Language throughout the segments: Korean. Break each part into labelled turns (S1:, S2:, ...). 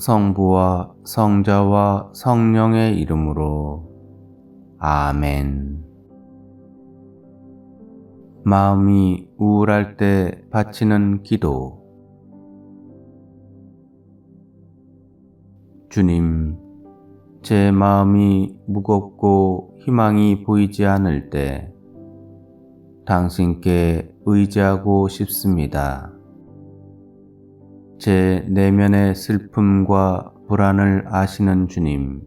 S1: 성부와 성자와 성령의 이름으로 아멘. 마음이 우울할 때 바치는 기도. 주님, 제 마음이 무겁고 희망이 보이지 않을 때 당신께 의지하고 싶습니다. 제 내면의 슬픔과 불안을 아시는 주님,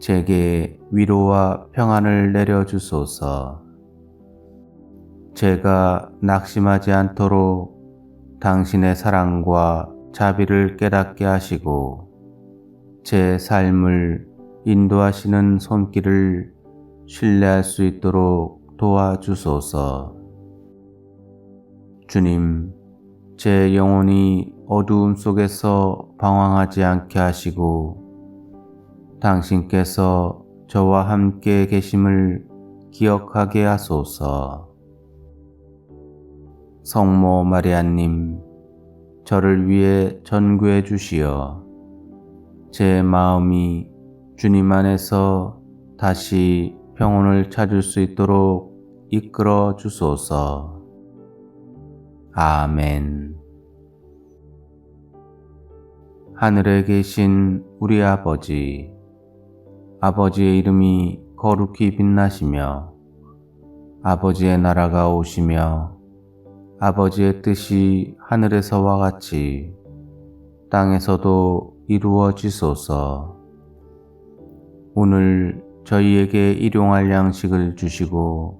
S1: 제게 위로와 평안을 내려주소서. 제가 낙심하지 않도록 당신의 사랑과 자비를 깨닫게 하시고, 제 삶을 인도하시는 손길을 신뢰할 수 있도록 도와주소서. 주님, 제 영혼이 어두움 속에서 방황하지 않게 하시고 당신께서 저와 함께 계심을 기억하게 하소서. 성모 마리아님, 저를 위해 전구해 주시어 제 마음이 주님 안에서 다시 평온을 찾을 수 있도록 이끌어 주소서. 아멘. 하늘에 계신 우리 아버지, 아버지의 이름이 거룩히 빛나시며, 아버지의 나라가 오시며, 아버지의 뜻이 하늘에서와 같이 땅에서도 이루어지소서. 오늘 저희에게 일용할 양식을 주시고,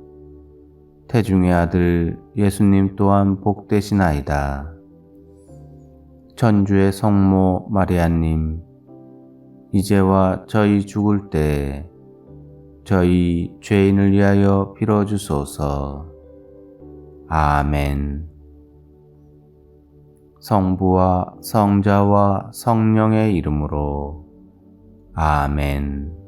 S1: 태중의 아들 예수님 또한 복되시나이다. 천주의 성모 마리아님, 이제와 저희 죽을 때 저희 죄인을 위하여 빌어주소서. 아멘. 성부와 성자와 성령의 이름으로 아멘.